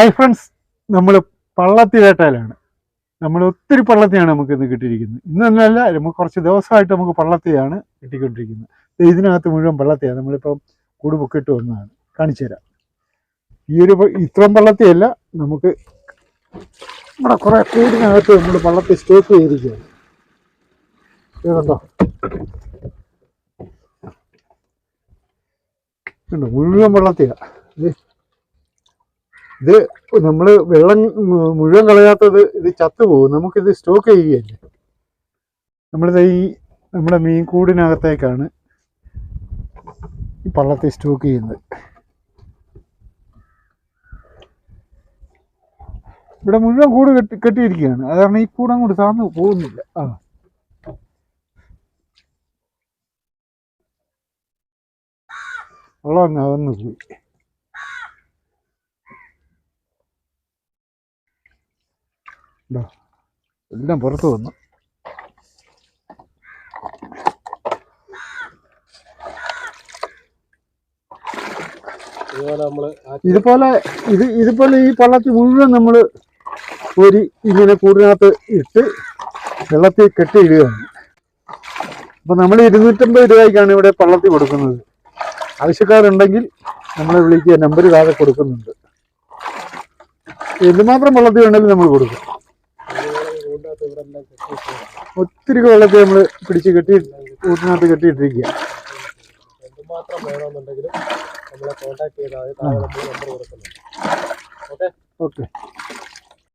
Hi friends നമ്മൾ പള്ളത്തി വേട്ടയിലാണ്. നമ്മൾ ഒത്തിരി പള്ളത്തിയാണ് നമുക്ക് ഇന്ന് കിട്ടിയിരിക്കുന്നത്. ഇന്ന് തന്നെയല്ല നമുക്ക് കുറച്ച് ദിവസമായിട്ട് നമുക്ക് പള്ളത്തിയാണ് കിട്ടിക്കൊണ്ടിരിക്കുന്നത്. ഇതിനകത്ത് മുഴുവൻ പള്ളത്തിയാണ് നമ്മളിപ്പം കൂട് പൊക്കിട്ട് വന്നതാണ്. കാണിച്ചു തരാം. ഈ ഒരു ഇത്രയും പള്ളത്തിയല്ല നമുക്ക് നമ്മുടെ കുറേ കൂടിനകത്ത് നമ്മൾ പള്ളത്തി സ്റ്റോക്ക് ചെയ്തിരിക്കുകയാണ്. ഏതുണ്ടോ കണ്ടോ? മുഴുവൻ പള്ളത്തിയാണ് ഇത് നമ്മൾ വെള്ളം മുഴുവൻ കളയാത്തത് ഇത് ചത്തുപോകും നമുക്കിത് സ്റ്റോക്ക് ചെയ്യുകയല്ലേ? നമ്മളിത് ഈ നമ്മുടെ മീൻ കൂടിനകത്തേക്കാണ് ഈ പള്ളത്തെ സ്റ്റോക്ക് ചെയ്യുന്നത്. ഇവിടെ മുഴുവൻ കൂട് കെട്ടി കെട്ടിയിരിക്കുകയാണ്. അത് കാരണം ഈ കൂടം അങ്ങോട്ട് താന്ന് പോകുന്നില്ല. ആ. വെള്ളം അങ്ങ് അകന്നു പോയി. ഇതാ, എല്ലാം പുറത്ത് വന്നു. ഇതുപോലെ ഇത് ഇതുപോലെ ഈ പള്ളത്തിൽ മുഴുവൻ നമ്മൾ ഒരു ഇങ്ങനെ കൂടിനകത്ത് ഇട്ട് വെള്ളത്തിൽ കെട്ടിയിടുകയാണ്. അപ്പം നമ്മൾ ഇരുന്നൂറ്റമ്പത് രൂപയ്ക്കാണ് ഇവിടെ പള്ളത്തിൽ കൊടുക്കുന്നത്. ആവശ്യക്കാരുണ്ടെങ്കിൽ നമ്മളെ വിളിക്കുക നമ്പർ താഴെ കൊടുക്കുന്നുണ്ട്. എന്തുമാത്രം പള്ളത്തിൽ വേണമെങ്കിലും നമ്മൾ കൊടുക്കും ഇതുപോലെ കൂടിനകത്ത് ഇവിടെ എല്ലാം കെട്ടി വെച്ചേക്കുവാ. ഒത്തിരി വെള്ളത്തിൽ നമ്മൾ പിടിച്ച് കെട്ടി കൂട്ടിനകത്ത് കെട്ടിയിട്ടിരിക്കുക എന്തുമാത്രം വേണമെന്നുണ്ടെങ്കിലും നമ്മളെ കോൺടാക്ട് ചെയ്താൽ താഴെ നമ്പർ ഓക്കെ